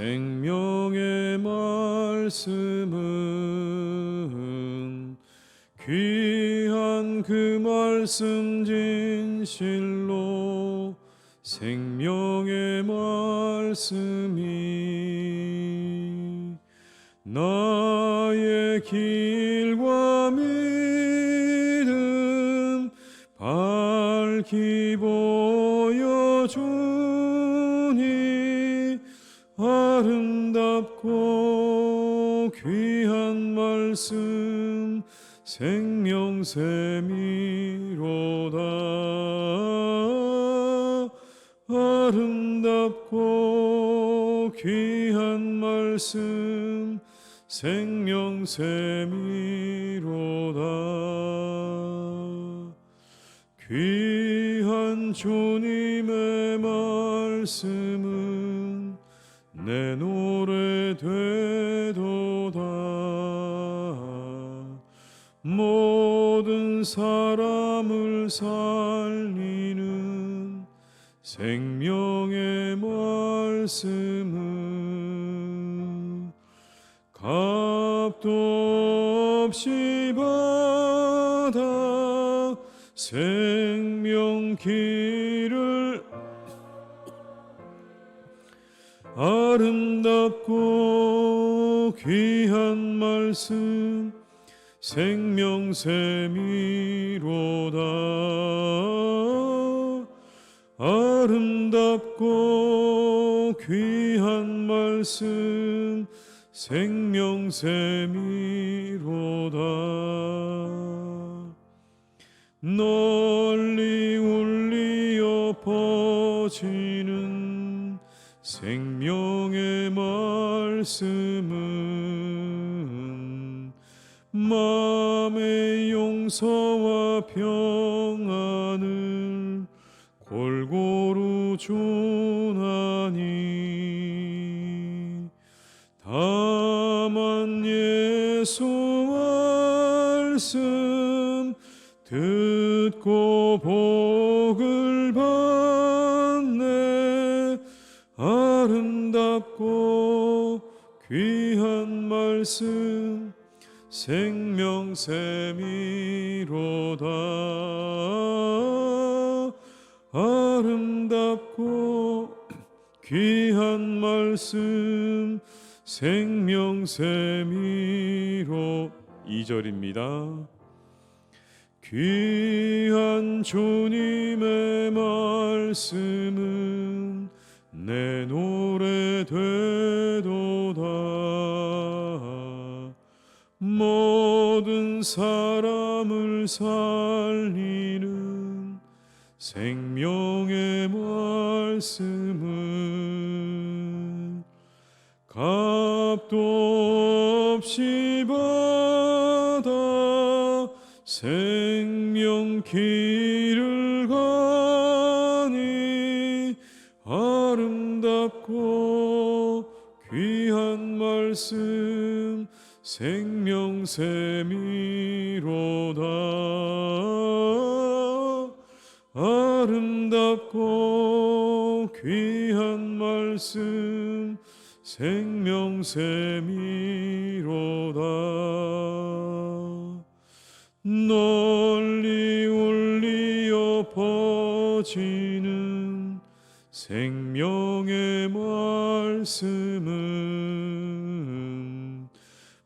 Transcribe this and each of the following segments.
생명의 말씀은 귀한 그 말씀 진실로 생명의 말씀이 나의 길 아름답고 귀한 말씀 생명샘이로다. 아름답고 귀한 말씀 생명샘이로다. 귀한 주님의 말씀은 내 노래 되도다. 모든 사람을 살리는 생명의 말씀은 값도 없이 받아 생명 길 아름답고 귀한 말씀 생명샘이로다. 아름답고 귀한 말씀 생명샘이로다. 널리 울리어 퍼지는 생명의 말씀은 마음의 용서와 평안을 골고루 주나니. 다만 예수 말씀 듣고 복 말씀 생명샘이로다 아름답고 귀한 말씀 생명샘이로 2절입니다. 귀한 주님의 말씀은 내 노래 되 사람을 살리는 생명의 말씀은 값도 없이 받아 생명 길을 가니 아름답고 귀한 말씀 생명샘이로다. 아름답고 귀한 말씀 생명샘이로다. 널리 울리어 퍼지는 생명의 말씀은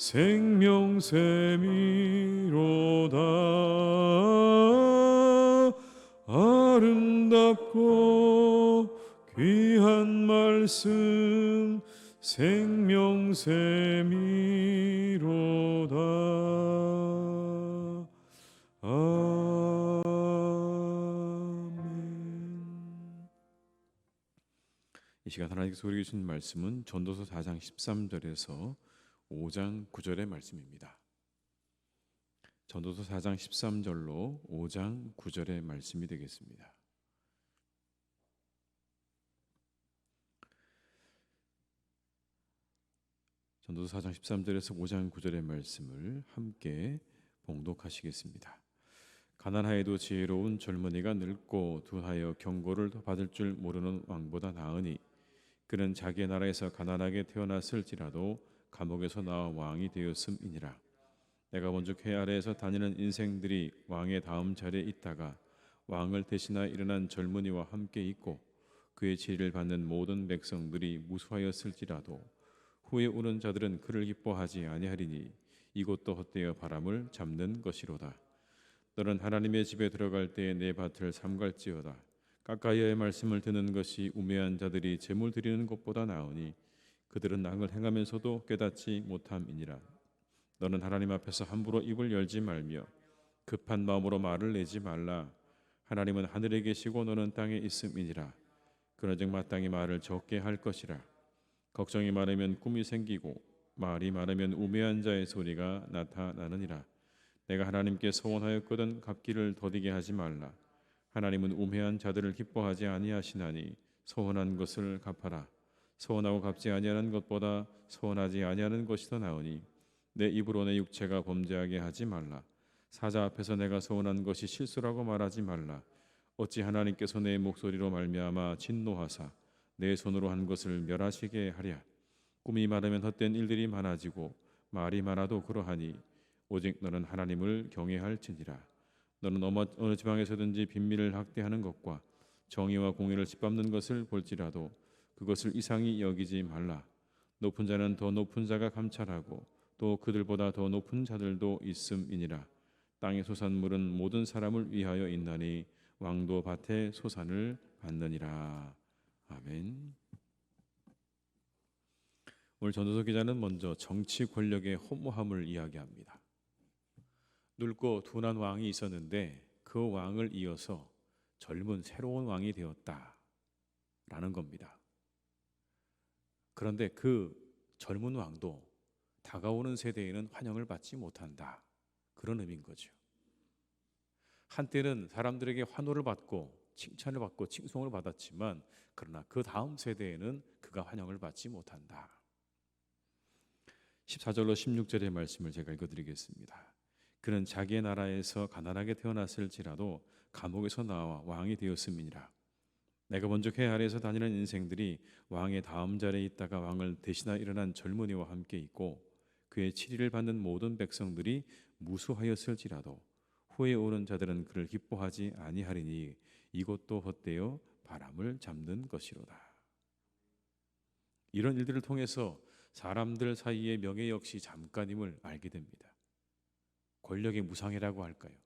생명샘이로다. 아름답고 귀한 말씀 생명샘이로다. 아멘. 이 시간 하나님께서 우리에게 주신 말씀은 전도서 4장 13절에서 5장 9절의 말씀입니다. 전도서 4장 13절로 5장 9절의 말씀이 되겠습니다. 전도서 4장 13절에서 5장 9절의 말씀을 함께 봉독하시겠습니다. 가난하여도 지혜로운 젊은이가 늙고 두하여 경고를 받을 줄 모르는 왕보다 나으니 그는 자기의 나라에서 가난하게 태어났을지라도 감옥에서 나와 왕이 되었음이니라. 내가 먼저 쾌 아래에서 다니는 인생들이 왕의 다음 자리에 있다가 왕을 대신하여 일어난 젊은이와 함께 있고 그의 지혜를 받는 모든 백성들이 무수하였을지라도 후에 오는 자들은 그를 기뻐하지 아니하리니 이곳도 헛되어 바람을 잡는 것이로다. 너는 하나님의 집에 들어갈 때에 내 밭을 삼갈지어다. 가까이의 말씀을 듣는 것이 우매한 자들이 재물 드리는 것보다 나으니 그들은 악을 행하면서도 깨닫지 못함이니라. 너는 하나님 앞에서 함부로 입을 열지 말며 급한 마음으로 말을 내지 말라. 하나님은 하늘에 계시고 너는 땅에 있음이니라. 그러즉 마땅히 말을 적게 할 것이라. 걱정이 많으면 꿈이 생기고 말이 많으면 우매한 자의 소리가 나타나느니라. 내가 하나님께 소원하였거든 갚기를 더디게 하지 말라. 하나님은 우매한 자들을 기뻐하지 아니하시나니 소원한 것을 갚아라. 소원하고 갚지 아니하는 것보다 소원하지 아니하는 것이 더 나으니 내 입으로 내 육체가 범죄하게 하지 말라. 사자 앞에서 내가 소원한 것이 실수라고 말하지 말라. 어찌 하나님께서 내 목소리로 말미암아 진노하사 내 손으로 한 것을 멸하시게 하랴. 꿈이 많으면 헛된 일들이 많아지고 말이 많아도 그러하니 오직 너는 하나님을 경외할지니라. 너는 어느 지방에서든지 빈민을 학대하는 것과 정의와 공의를 짓밟는 것을 볼지라도 그것을 이상히 여기지 말라. 높은 자는 더 높은 자가 감찰하고 또 그들보다 더 높은 자들도 있음이니라. 땅의 소산물은 모든 사람을 위하여 있나니 왕도 밭에 소산을 받느니라. 아멘. 오늘 전도서 기자는 먼저 정치 권력의 허무함을 이야기합니다. 늙고 둔한 왕이 있었는데 그 왕을 이어서 젊은 새로운 왕이 되었다라는 겁니다. 그런데 그 젊은 왕도 다가오는 세대에는 환영을 받지 못한다. 그런 의미인 거죠. 한때는 사람들에게 환호를 받고 칭찬을 받고 칭송을 받았지만 그러나 그 다음 세대에는 그가 환영을 받지 못한다. 14절로 16절의 말씀을 제가 읽어드리겠습니다. 그는 자기의 나라에서 가난하게 태어났을지라도 감옥에서 나와 왕이 되었음이니라. 내가 먼저 쾌 아래에서 다니는 인생들이 왕의 다음 자리에 있다가 왕을 대신하 일어난 젊은이와 함께 있고 그의 치리를 받는 모든 백성들이 무수하였을지라도 후에 오는 자들은 그를 기뻐하지 아니하리니 이것도 헛되어 바람을 잡는 것이로다. 이런 일들을 통해서 사람들 사이의 명예 역시 잠깐임을 알게 됩니다. 권력의 무상이라고 할까요?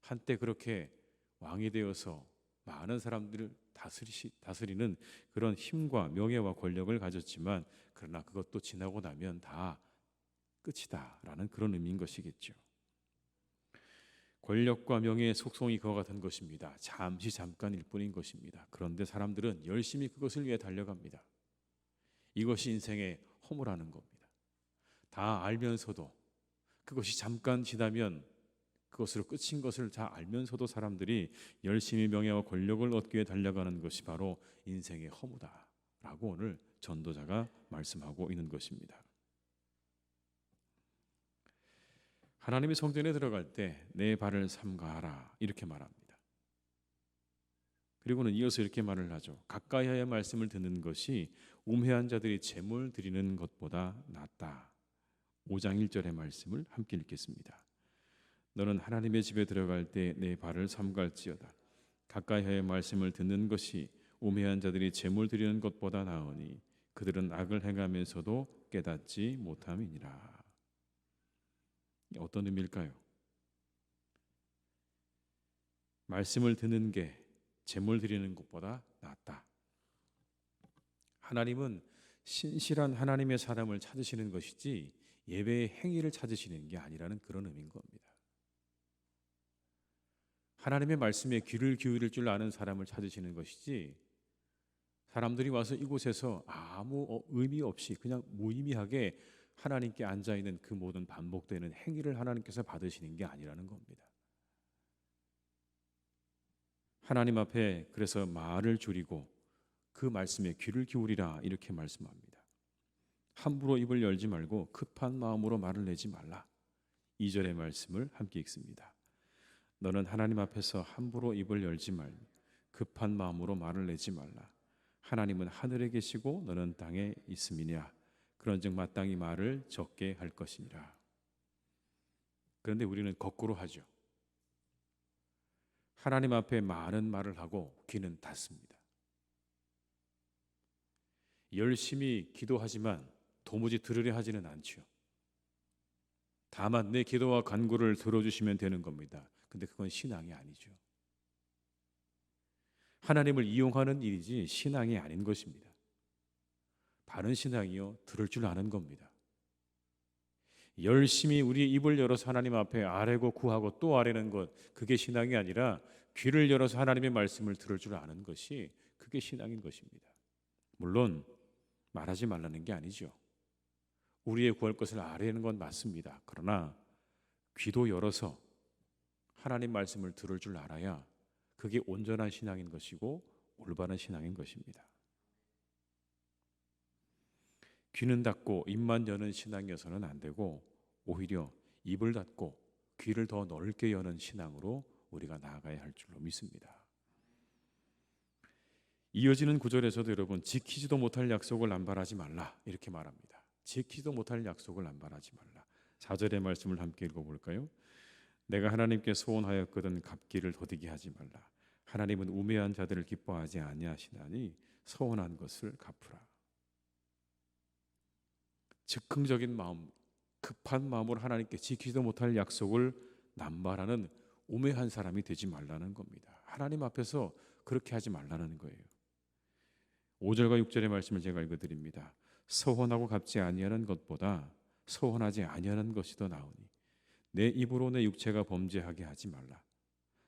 한때 그렇게 왕이 되어서 많은 사람들을 다스리, 다스리는 그런 힘과 명예와 권력을 가졌지만 그러나 그것도 지나고 나면 다 끝이다라는 그런 의미인 것이겠죠. 권력과 명예의 속성이 그와 같은 것입니다. 잠시 잠깐일 뿐인 것입니다. 그런데 사람들은 열심히 그것을 위해 달려갑니다. 이것이 인생의 허무라는 겁니다. 다 알면서도 그것이 잠깐 지나면 그것으로 끝인 것을 다 알면서도 사람들이 열심히 명예와 권력을 얻기 위해 달려가는 것이 바로 인생의 허무다라고 오늘 전도자가 말씀하고 있는 것입니다. 하나님의 성전에 들어갈 때 내 발을 삼가하라 이렇게 말합니다. 그리고는 이어서 이렇게 말을 하죠. 가까이하여 말씀을 듣는 것이 우매한 자들이 제물 드리는 것보다 낫다. 5장 1절의 말씀을 함께 읽겠습니다. 너는 하나님의 집에 들어갈 때 내 발을 삼갈지어다. 가까이하여 말씀을 듣는 것이 우매한 자들이 제물 드리는 것보다 나으니 그들은 악을 행하면서도 깨닫지 못함이니라. 어떤 의미일까요? 말씀을 듣는 게 제물 드리는 것보다 낫다. 하나님은 신실한 하나님의 사람을 찾으시는 것이지 예배의 행위를 찾으시는 게 아니라는 그런 의미인 겁니다. 하나님의 말씀에 귀를 기울일 줄 아는 사람을 찾으시는 것이지 사람들이 와서 이곳에서 아무 어, 의미 없이 그냥 무의미하게 하나님께 앉아 있는 그 모든 반복되는 행위를 하나님께서 받으시는 게 아니라는 겁니다. 하나님 앞에 그래서 말을 줄이고 그 말씀에 귀를 기울이라 이렇게 말씀합니다. 함부로 입을 열지 말고 급한 마음으로 말을 내지 말라. 2절의 말씀을 함께 읽습니다. 너는 하나님 앞에서 함부로 입을 열지 말 급한 마음으로 말을 내지 말라. 하나님은 하늘에 계시고 너는 땅에 있음이냐. 그런즉 마땅히 말을 적게 할 것이니라. 그런데 우리는 거꾸로 하죠. 하나님 앞에 많은 말을 하고 귀는 닫습니다. 열심히 기도하지만 도무지 들으려 하지는 않죠. 다만 내 기도와 간구를 들어주시면 되는 겁니다. 근데 그건 신앙이 아니죠. 하나님을 이용하는 일이지 신앙이 아닌 것입니다. 바른 신앙이요 들을 줄 아는 겁니다. 열심히 우리 입을 열어서 하나님 앞에 아뢰고 구하고 또 아뢰는 것 그게 신앙이 아니라 귀를 열어서 하나님의 말씀을 들을 줄 아는 것이 그게 신앙인 것입니다. 물론 말하지 말라는 게 아니죠. 우리의 구할 것을 아뢰는 건 맞습니다. 그러나 귀도 열어서 하나님 말씀을 들을 줄 알아야 그게 온전한 신앙인 것이고 올바른 신앙인 것입니다. 귀는 닫고 입만 여는 신앙이어서는 안 되고 오히려 입을 닫고 귀를 더 넓게 여는 신앙으로 우리가 나아가야 할 줄로 믿습니다. 이어지는 구절에서도 여러분 지키지도 못할 약속을 남발하지 말라 이렇게 말합니다. 지키지도 못할 약속을 남발하지 말라. 4절의 말씀을 함께 읽어 볼까요? 내가 하나님께 소원하였거든 갚기를 더디게 하지 말라. 하나님은 우매한 자들을 기뻐하지 아니하시나니 서원한 것을 갚으라. 즉흥적인 마음, 급한 마음으로 하나님께 지키지도 못할 약속을 남발하는 우매한 사람이 되지 말라는 겁니다. 하나님 앞에서 그렇게 하지 말라는 거예요. 5절과 6절의 말씀을 제가 읽어 드립니다. 서원하고 갚지 아니하는 것보다 서원하지 아니하는 것이 더 나으니 내 입으로 내 육체가 범죄하게 하지 말라.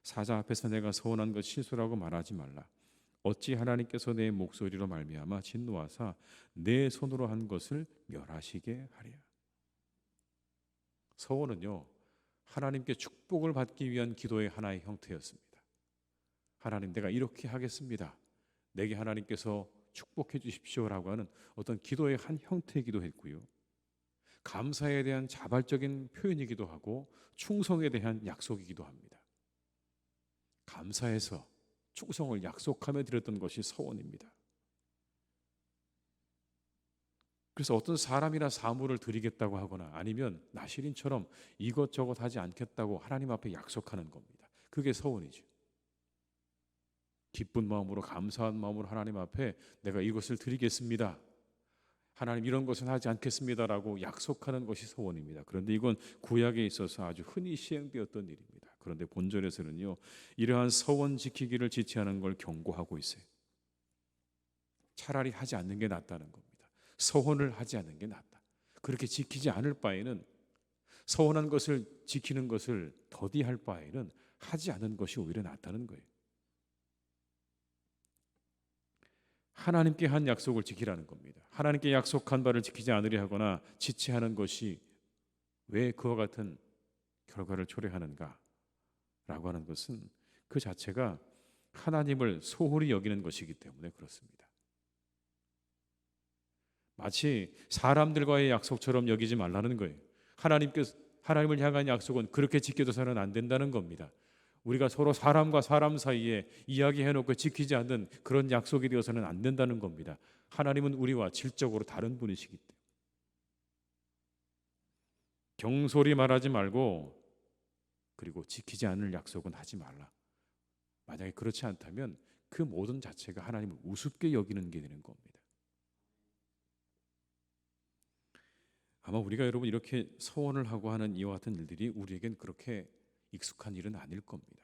사자 앞에서 내가 서원한 것 실수라고 말하지 말라. 어찌 하나님께서 내 목소리로 말미암아 진노하사 내 손으로 한 것을 멸하시게 하랴. 서원은요 하나님께 축복을 받기 위한 기도의 하나의 형태였습니다. 하나님 내가 이렇게 하겠습니다. 내게 하나님께서 축복해 주십시오라고 하는 어떤 기도의 한 형태이기도 했고요. 감사에 대한 자발적인 표현이기도 하고 충성에 대한 약속이기도 합니다. 감사해서 충성을 약속하며 드렸던 것이 서원입니다. 그래서 어떤 사람이나 사물을 드리겠다고 하거나 아니면 나시린처럼 이것저것 하지 않겠다고 하나님 앞에 약속하는 겁니다. 그게 서원이죠. 기쁜 마음으로 감사한 마음으로 하나님 앞에 내가 이것을 드리겠습니다. 하나님 이런 것은 하지 않겠습니다라고 약속하는 것이 소원입니다. 그런데 이건 구약에 있어서 아주 흔히 시행되었던 일입니다. 그런데 본절에서는요 이러한 서원 지키기를 지체하는 걸 경고하고 있어요. 차라리 하지 않는 게 낫다는 겁니다. 서원을 하지 않는 게 낫다. 그렇게 지키지 않을 바에는 서원한 것을 지키는 것을 더디할 바에는 하지 않은 것이 오히려 낫다는 거예요. 하나님께 한 약속을 지키라는 겁니다. 하나님께 약속한 바를 지키지 않으려 하거나 지체하는 것이 왜 그와 같은 결과를 초래하는가? 라고 하는 것은 그 자체가 하나님을 소홀히 여기는 것이기 때문에 그렇습니다. 마치 사람들과의 약속처럼 여기지 말라는 거예요. 하나님께 하나님을 향한 약속은 그렇게 지켜져서는 안 된다는 겁니다. 우리가 서로 사람과 사람 사이에 이야기해 놓고 지키지 않는 그런 약속이 되어서는 안 된다는 겁니다. 하나님은 우리와 질적으로 다른 분이시기 때문에 경솔히 말하지 말고 그리고 지키지 않을 약속은 하지 말라. 만약에 그렇지 않다면 그 모든 자체가 하나님을 우습게 여기는 게 되는 겁니다. 아마 우리가 여러분 이렇게 서원을 하고 하는 이와 같은 일들이 우리에겐 그렇게 익숙한 일은 아닐 겁니다.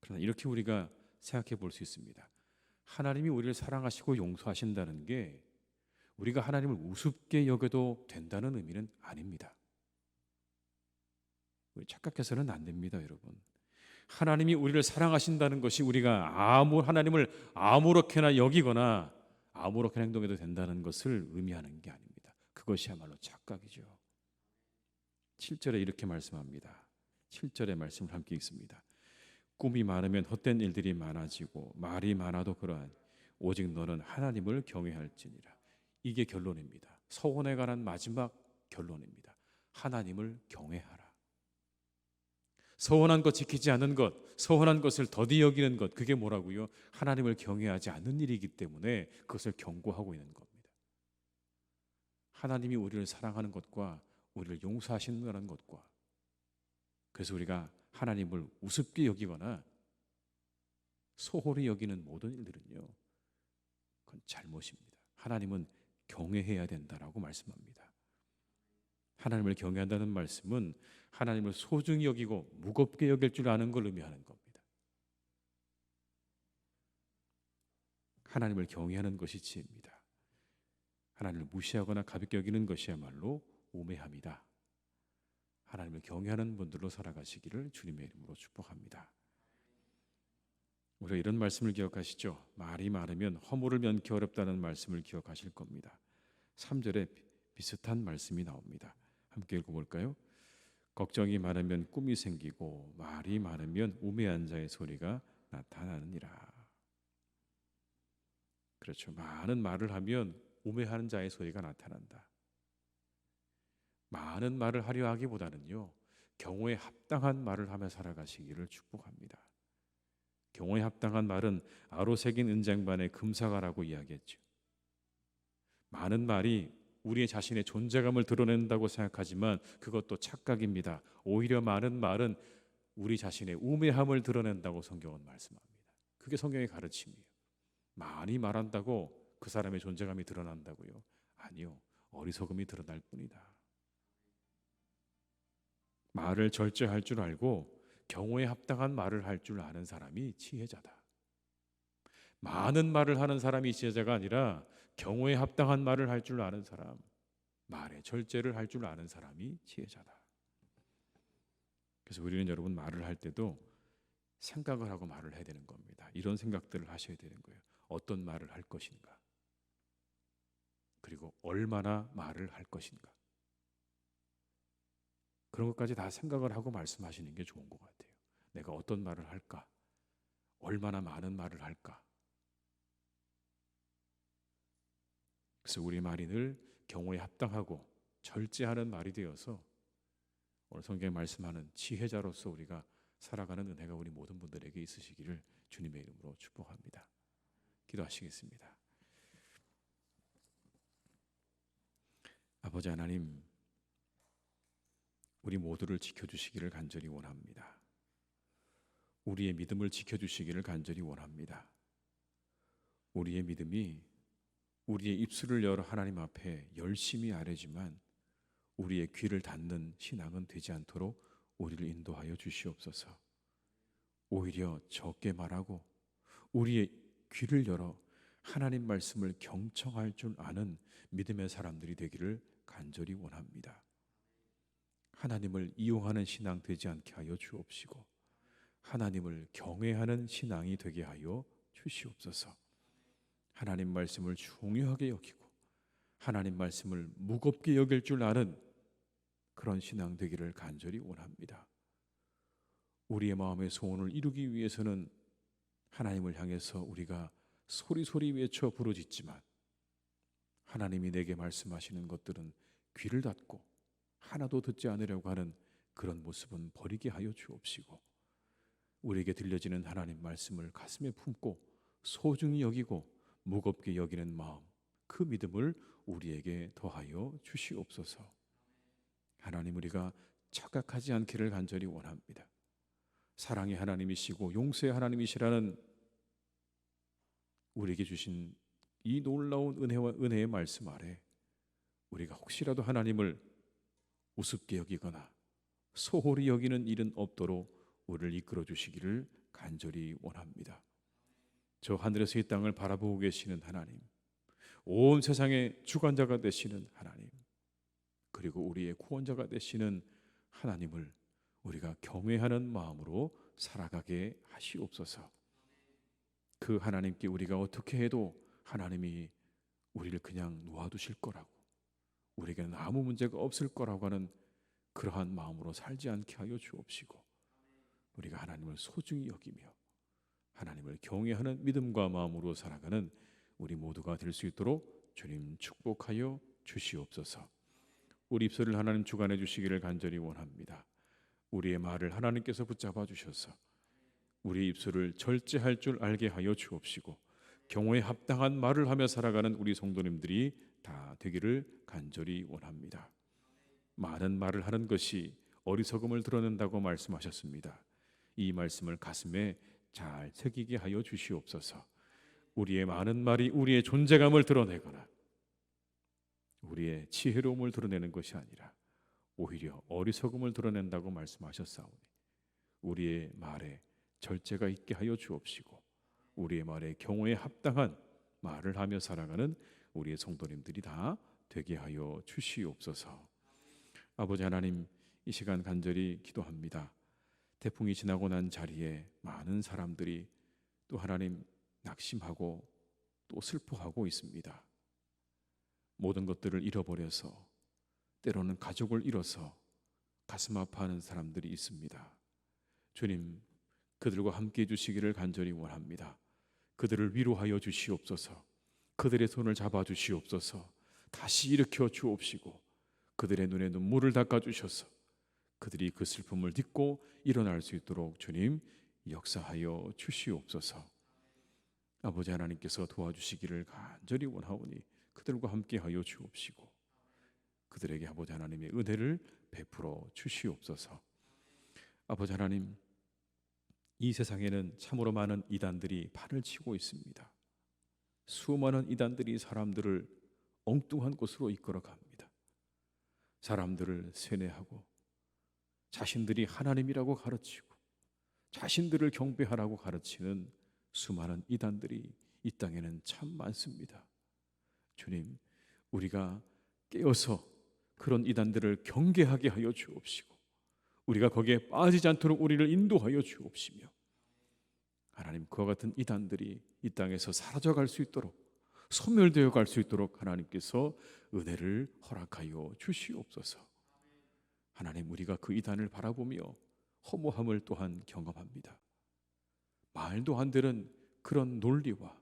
그러나 이렇게 우리가 생각해 볼 수 있습니다. 하나님이 우리를 사랑하시고 용서하신다는 게 우리가 하나님을 우습게 여겨도 된다는 의미는 아닙니다. 우리 착각해서는 안 됩니다, 여러분. 하나님이 우리를 사랑하신다는 것이 우리가 아무 하나님을 아무렇게나 여기거나 아무렇게나 행동해도 된다는 것을 의미하는 게 아닙니다. 그것이야말로 착각이죠. 7절에 이렇게 말씀합니다. 7절의 말씀을 함께 읽습니다. 꿈이 많으면 헛된 일들이 많아지고 말이 많아도 그러한 오직 너는 하나님을 경외할지니라. 이게 결론입니다. 서원에 관한 마지막 결론입니다. 하나님을 경외하라. 서원한 것 지키지 않는 것, 서원한 것을 더디 여기는 것, 그게 뭐라고요? 하나님을 경외하지 않는 일이기 때문에 그것을 경고하고 있는 겁니다. 하나님이 우리를 사랑하는 것과 우리를 용서하신다는 것과 그래서 우리가 하나님을 우습게 여기거나 소홀히 여기는 모든 일들은요, 그건 잘못입니다. 하나님은 경외해야 된다라고 말씀합니다. 하나님을 경외한다는 말씀은 하나님을 소중히 여기고 무겁게 여길 줄 아는 걸 의미하는 겁니다. 하나님을 경외하는 것이 지혜입니다. 하나님을 무시하거나 가볍게 여기는 것이야말로 우매함이다. 하나님을 경외하는 분들로 살아가시기를 주님의 이름으로 축복합니다. 우리가 이런 말씀을 기억하시죠? 말이 많으면 허물을 면키 어렵다는 말씀을 기억하실 겁니다. 3절에 비슷한 말씀이 나옵니다. 함께 읽어볼까요? 걱정이 많으면 꿈이 생기고 말이 많으면 우매한 자의 소리가 나타나느니라. 그렇죠. 많은 말을 하면 우매하는 자의 소리가 나타난다. 많은 말을 하려 하기보다는요. 경우에 합당한 말을 하며 살아가시기를 축복합니다. 경우에 합당한 말은 아로 새긴 은장반의 금사가라고 이야기했죠. 많은 말이 우리의 자신의 존재감을 드러낸다고 생각하지만 그것도 착각입니다. 오히려 많은 말은 우리 자신의 우매함을 드러낸다고 성경은 말씀합니다. 그게 성경의 가르침이에요. 많이 말한다고 그 사람의 존재감이 드러난다고요? 아니요. 어리석음이 드러날 뿐이다. 말을 절제할 줄 알고 경우에 합당한 말을 할 줄 아는 사람이 지혜자다. 많은 말을 하는 사람이 지혜자가 아니라 경우에 합당한 말을 할 줄 아는 사람, 말의 절제를 할 줄 아는 사람이 지혜자다. 그래서 우리는 여러분 말을 할 때도 생각을 하고 말을 해야 되는 겁니다. 이런 생각들을 하셔야 되는 거예요. 어떤 말을 할 것인가? 그리고 얼마나 말을 할 것인가? 그런 것까지 다 생각을 하고 말씀하시는 게 좋은 것 같아요. 내가 어떤 말을 할까? 얼마나 많은 말을 할까? 그래서 우리 말이 늘 경우에 합당하고 절제하는 말이 되어서 오늘 성경에 말씀하는 지혜자로서 우리가 살아가는 은혜가 우리 모든 분들에게 있으시기를 주님의 이름으로 축복합니다. 기도하시겠습니다. 아버지 하나님, 우리 모두를 지켜주시기를 간절히 원합니다. 우리의 믿음을 지켜주시기를 간절히 원합니다. 우리의 믿음이 우리의 입술을 열어 하나님 앞에 열심히 아뢰지만 우리의 귀를 닫는 신앙은 되지 않도록 우리를 인도하여 주시옵소서. 오히려 적게 말하고 우리의 귀를 열어 하나님 말씀을 경청할 줄 아는 믿음의 사람들이 되기를 간절히 원합니다. 하나님을 이용하는 신앙 되지 않게 하여 주옵시고 하나님을 경외하는 신앙이 되게 하여 주시옵소서. 하나님 말씀을 중요하게 여기고 하나님 말씀을 무겁게 여길 줄 아는 그런 신앙 되기를 간절히 원합니다. 우리의 마음의 소원을 이루기 위해서는 하나님을 향해서 우리가 소리소리 외쳐 부르짖지만 하나님이 내게 말씀하시는 것들은 귀를 닫고 하나도 듣지 않으려고 하는 그런 모습은 버리게 하여 주옵시고 우리에게 들려지는 하나님 말씀을 가슴에 품고 소중히 여기고 무겁게 여기는 마음 그 믿음을 우리에게 더하여 주시옵소서. 하나님 우리가 착각하지 않기를 간절히 원합니다. 사랑의 하나님이시고 용서의 하나님이시라는 우리에게 주신 이 놀라운 은혜와 은혜의 말씀 아래 우리가 혹시라도 하나님을 우습게 여기거나 소홀히 여기는 일은 없도록 우리를 이끌어 주시기를 간절히 원합니다. 저 하늘에서 이 땅을 바라보고 계시는 하나님, 온 세상의 주관자가 되시는 하나님, 그리고 우리의 구원자가 되시는 하나님을 우리가 경외하는 마음으로 살아가게 하시옵소서. 그 하나님께 우리가 어떻게 해도 하나님이 우리를 그냥 놓아두실 거라고, 우리에게는 아무 문제가 없을 거라고 하는 그러한 마음으로 살지 않게 하여 주옵시고, 우리가 하나님을 소중히 여기며 하나님을 경외하는 믿음과 마음으로 살아가는 우리 모두가 될 수 있도록 주님 축복하여 주시옵소서. 우리 입술을 하나님 주관해 주시기를 간절히 원합니다. 우리의 말을 하나님께서 붙잡아 주셔서 우리 입술을 절제할 줄 알게 하여 주옵시고 경호에 합당한 말을 하며 살아가는 우리 성도님들이 다 되기를 간절히 원합니다. 많은 말을 하는 것이 어리석음을 드러낸다고 말씀하셨습니다. 이 말씀을 가슴에 잘 새기게 하여 주시옵소서. 우리의 많은 말이 우리의 존재감을 드러내거나 우리의 지혜로움을 드러내는 것이 아니라 오히려 어리석음을 드러낸다고 말씀하셨사오니 우리의 말에 절제가 있게 하여 주옵시고 우리의 말에 경호에 합당한 말을 하며 살아가는 우리의 성도님들이 다 되게 하여 주시옵소서. 아버지 하나님 이 시간 간절히 기도합니다. 태풍이 지나고 난 자리에 많은 사람들이 또 하나님 낙심하고 또 슬퍼하고 있습니다. 모든 것들을 잃어버려서 때로는 가족을 잃어서 가슴 아파하는 사람들이 있습니다. 주님, 그들과 함께 해 주시기를 간절히 원합니다. 그들을 위로하여 주시옵소서. 그들의 손을 잡아 주시옵소서. 다시 일으켜 주옵시고 그들의 눈에 눈물을 닦아 주셔서 그들이 그 슬픔을 딛고 일어날 수 있도록 주님 역사하여 주시옵소서. 아버지 하나님께서 도와주시기를 간절히 원하오니 그들과 함께하여 주옵시고 그들에게 아버지 하나님의 은혜를 베풀어 주시옵소서. 아버지 하나님 이 세상에는 참으로 많은 이단들이 판을 치고 있습니다. 수많은 이단들이 사람들을 엉뚱한 곳으로 이끌어 갑니다. 사람들을 세뇌하고 자신들이 하나님이라고 가르치고 자신들을 경배하라고 가르치는 수많은 이단들이 이 땅에는 참 많습니다. 주님, 우리가 깨어서 그런 이단들을 경계하게 하여 주옵시고 우리가 거기에 빠지지 않도록 우리를 인도하여 주옵시며 하나님 그와 같은 이단들이 이 땅에서 사라져 갈 수 있도록 소멸되어 갈 수 있도록 하나님께서 은혜를 허락하여 주시옵소서. 하나님 우리가 그 이단을 바라보며 허무함을 또한 경험합니다. 말도 안 되는 그런 논리와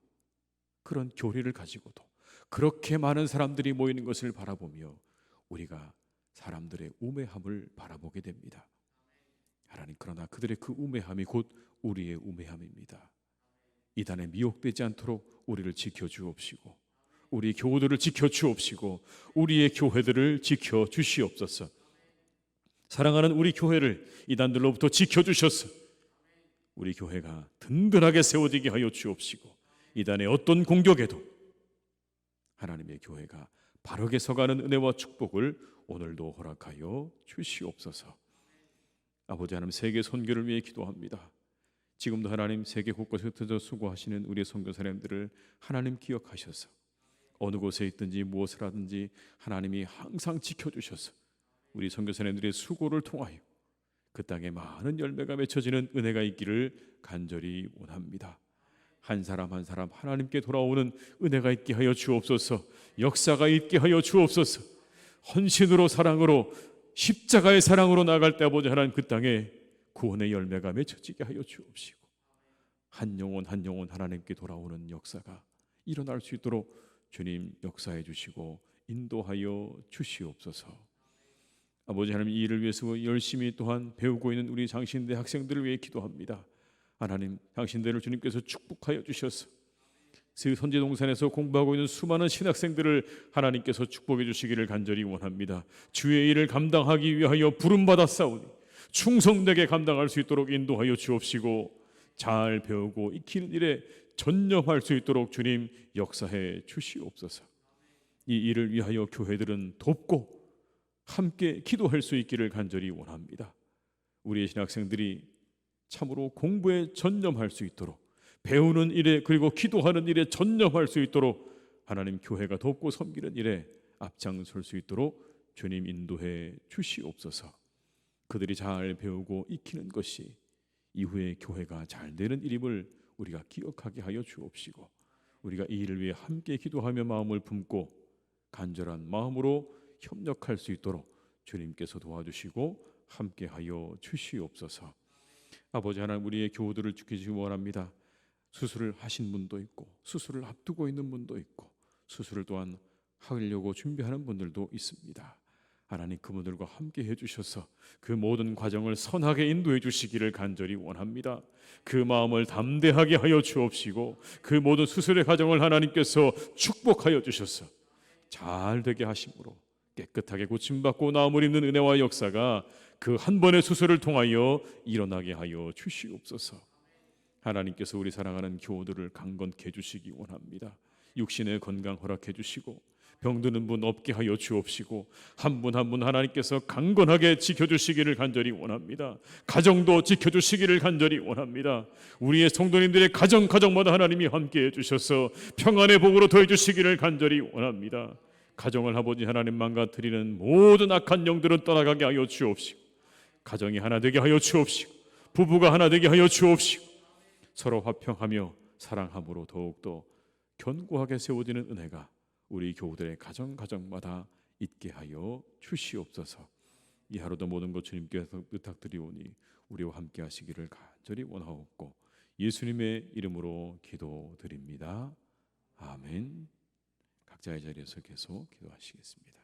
그런 교리를 가지고도 그렇게 많은 사람들이 모이는 것을 바라보며 우리가 사람들의 우매함을 바라보게 됩니다. 하나님 그러나 그들의 그 우매함이 곧 우리의 우매함입니다. 이단에 미혹되지 않도록 우리를 지켜 주옵시고 우리 교우들을 지켜 주옵시고 우리의 교회들을 지켜 주시옵소서. 사랑하는 우리 교회를 이단들로부터 지켜 주셔서 우리 교회가 든든하게 세워지게 하여 주옵시고 이단의 어떤 공격에도 하나님의 교회가 바르게 서가는 은혜와 축복을 오늘도 허락하여 주시옵소서. 아버지 하나님 세계 선교를 위해 기도합니다. 지금도 하나님 세계 곳곳에 흩어져 수고하시는 우리 선교사님들을 하나님 기억하셔서 어느 곳에 있든지 무엇을 하든지 하나님이 항상 지켜주셔서 우리 선교사님들의 수고를 통하여 그 땅에 많은 열매가 맺혀지는 은혜가 있기를 간절히 원합니다. 한 사람 한 사람 하나님께 돌아오는 은혜가 있게 하여 주옵소서. 역사가 있게 하여 주옵소서. 헌신으로 사랑으로 십자가의 사랑으로 나갈 때 아버지 하나님 그 땅에 구원의 열매가 맺혀지게 하여 주옵시고 한 영혼 한 영혼 하나님께 돌아오는 역사가 일어날 수 있도록 주님 역사해 주시고 인도하여 주시옵소서. 아버지 하나님 이 일을 위해서 열심히 또한 배우고 있는 우리 장신대 학생들을 위해 기도합니다. 하나님 당신들을 주님께서 축복하여 주셔서 그 선제동산에서 공부하고 있는 수많은 신학생들을 하나님께서 축복해 주시기를 간절히 원합니다. 주의 일을 감당하기 위하여 부름 받아 싸우니 충성되게 감당할 수 있도록 인도하여 주옵시고 잘 배우고 익히는 일에 전념할 수 있도록 주님 역사해 주시옵소서. 이 일을 위하여 교회들은 돕고 함께 기도할 수 있기를 간절히 원합니다. 우리의 신학생들이 참으로 공부에 전념할 수 있도록 배우는 일에 그리고 기도하는 일에 전념할 수 있도록 하나님 교회가 돕고 섬기는 일에 앞장설 수 있도록 주님 인도해 주시옵소서. 그들이 잘 배우고 익히는 것이 이후에 교회가 잘 되는 일임을 우리가 기억하게 하여 주옵시고 우리가 이 일을 위해 함께 기도하며 마음을 품고 간절한 마음으로 협력할 수 있도록 주님께서 도와주시고 함께 하여 주시옵소서. 아버지 하나님 우리의 교우들을 지키시기 원합니다. 수술을 하신 분도 있고 수술을 앞두고 있는 분도 있고 수술을 또한 하려고 준비하는 분들도 있습니다. 하나님 그분들과 함께 해주셔서 그 모든 과정을 선하게 인도해 주시기를 간절히 원합니다. 그 마음을 담대하게 하여 주옵시고 그 모든 수술의 과정을 하나님께서 축복하여 주셔서 잘 되게 하심으로 깨끗하게 고침받고 나음을 입는 은혜와 역사가 그 한 번의 수술을 통하여 일어나게 하여 주시옵소서. 하나님께서 우리 사랑하는 교우들을 강건케 해주시기 원합니다. 육신의 건강 허락해 주시고 병드는 분 없게 하여 주옵시고 한 분 한 분 하나님께서 강건하게 지켜주시기를 간절히 원합니다. 가정도 지켜주시기를 간절히 원합니다. 우리의 성도님들의 가정 가정마다 하나님이 함께해 주셔서 평안의 복으로 더해 주시기를 간절히 원합니다. 가정을 아버지 하나님 망가뜨리는 모든 악한 영들은 떠나가게 하여 주옵시고 가정이 하나 되게 하여 주옵시고 부부가 하나 되게 하여 주옵시고 서로 화평하며 사랑함으로 더욱더 견고하게 세워지는 은혜가 우리 교우들의 가정 가정마다 있게 하여 주시옵소서. 이 하루도 모든 것 주님께서 부탁드리오니 우리와 함께 하시기를 간절히 원하옵고 예수님의 이름으로 기도드립니다. 아멘. 각자의 자리에서 계속 기도하시겠습니다.